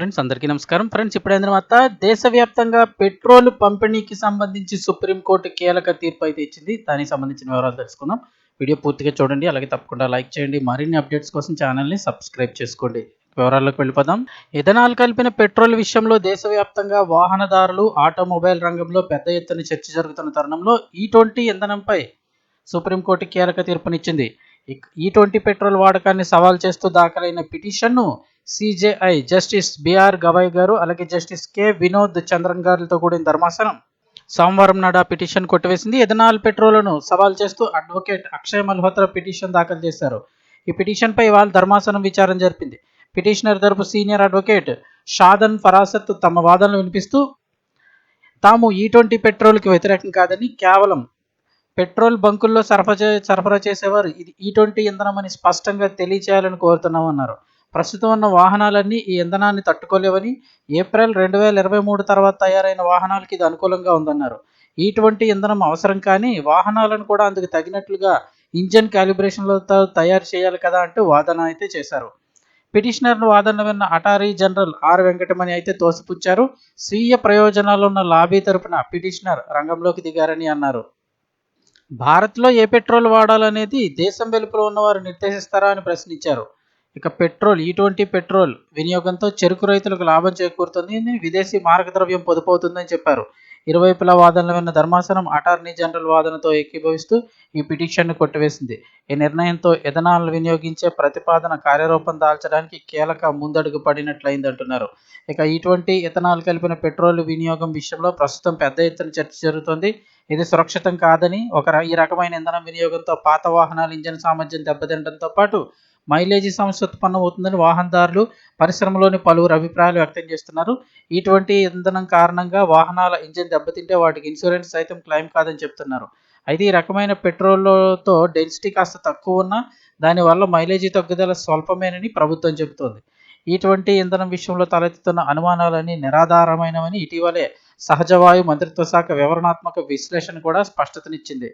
Friends అందరికీ నమస్కారం. Friends ఇప్పుడైన తర్వాత దేశవ్యాప్తంగా పెట్రోల్ పంపిణీకి సంబంధించి సుప్రీంకోర్టు కీలక తీర్పు అయితే ఇచ్చింది. దానికి సంబంధించిన వివరాలు తెలుసుకుందాం. వీడియో పూర్తిగా చూడండి అలాగే తప్పకుండా లైక్ చేయండి. మరిన్ని అప్డేట్స్ కోసం ఛానల్ని సబ్స్క్రైబ్ చేసుకోండి. వివరాల్లోకి వెళ్ళిపోదాం. ఇథనాల్ కలిపిన పెట్రోల్ విషయంలో దేశవ్యాప్తంగా వాహనదారులు ఆటోమొబైల్ రంగంలో పెద్ద ఎత్తున చర్చ జరుగుతున్న తరుణంలో ఈ ట్వంటీ ఇంధనంపై సుప్రీంకోర్టు కీలక తీర్పునిచ్చింది. ఈ ట్వంటీ పెట్రోల్ వాడకాన్ని సవాల్ చేస్తూ దాఖలైన పిటిషన్ను సిజేఐ జస్టిస్ బిఆర్ గవాయ్ గారు అలాగే జస్టిస్ కె వినోద్ చంద్రన్ గారితో కూడిన ధర్మాసనం సోమవారం నాడు ఆ పిటిషన్ కొట్టివేసింది. ఎథనాల్ పెట్రోల్ను సవాల్ చేస్తూ అడ్వకేట్ అక్షయ్ మల్హోత్రా పిటిషన్ దాఖలు చేశారు. ఈ పిటిషన్పై వాళ్ళు ధర్మాసనం విచారణ జరిపింది. పిటిషనర్ తరపు సీనియర్ అడ్వకేట్ షాదన్ ఫరాసత్ తమ వాదనలు వినిపిస్తూ తాము ఈ ట్వంటీ పెట్రోల్కి వ్యతిరేకం కాదని కేవలం పెట్రోల్ బంకుల్లో సరఫరా చే సరఫరా చేసేవారు. ఇది ఈ ట్వంటీ ఇంధనం అని స్పష్టంగా తెలియచేయాలని కోరుతున్నామన్నారు. ప్రస్తుతం ఉన్న వాహనాలన్నీ ఈ ఇంధనాన్ని తట్టుకోలేవని ఏప్రిల్ రెండు వేల ఇరవై మూడు తర్వాత తయారైన వాహనాలకి ఇది అనుకూలంగా ఉందన్నారు. ఇటువంటి ఇంధనం అవసరం కానీ వాహనాలను కూడా అందుకు తగినట్లుగా ఇంజన్ క్యాలిబ్రేషన్లతో తయారు చేయాలి కదా అంటూ వాదన అయితే చేశారు. పిటిషనర్ వాదన విన్న అటారీ జనరల్ ఆర్ వెంకటమణి అయితే తోసిపుచ్చారు. స్వీయ ప్రయోజనాలున్న లాబీ తరపున పిటిషనర్ రంగంలోకి దిగారని అన్నారు. భారత్లో ఏ పెట్రోల్ వాడాలనేది దేశం వెలుపల ఉన్నవారు నిర్దేశిస్తారా అని ప్రశ్నించారు. ఇక పెట్రోల్ ఈ పెట్రోల్ వినియోగంతో చెరుకు రైతులకు లాభం చేకూరుతుంది. విదేశీ మార్గద్రవ్యం పొదుపవుతుందని చెప్పారు. ఇరువైపుల వాదనలు విన్న ధర్మాసనం అటార్నీ జనరల్ వాదనతో ఏకీభవిస్తూ ఈ పిటిషన్ను కొట్టివేసింది. ఈ నిర్ణయంతో ఎథనాల్ వినియోగించే ప్రతిపాదన కార్యరూపం దాల్చడానికి కీలక ముందడుగు పడినట్లయిందంటున్నారు. ఇక ఇటువంటి ఇథనాల్ కలిపిన పెట్రోల్ వినియోగం విషయంలో ప్రస్తుతం పెద్ద ఎత్తున చర్చ జరుగుతోంది. ఇది సురక్షితం కాదని ఒక ఈ రకమైన ఇంధనం వినియోగంతో పాత వాహనాల ఇంజన్ సామర్థ్యం దెబ్బతినడంతో పాటు మైలేజీ సమస్య ఉత్పన్నమవుతుందని వాహనదారులు పరిశ్రమలోని పలువురు అభిప్రాయాలు వ్యక్తం చేస్తున్నారు. ఇటువంటి ఇంధనం కారణంగా వాహనాల ఇంజిన్ దెబ్బతింటే వాటికి ఇన్సూరెన్స్ సైతం క్లెయిమ్ కాదని చెప్తున్నారు. అయితే ఈ రకమైన పెట్రోల్తో డెన్సిటీ కాస్త తక్కువ ఉన్నా దానివల్ల మైలేజీ తగ్గుదల స్వల్పమేనని ప్రభుత్వం చెబుతోంది. ఇటువంటి ఇంధనం విషయంలో తలెత్తుతున్న అనుమానాలన్నీ నిరాధారమైనవని ఇటీవలే సహజవాయు మంత్రిత్వ శాఖ వివరణాత్మక విశ్లేషణ కూడా స్పష్టతనిచ్చింది.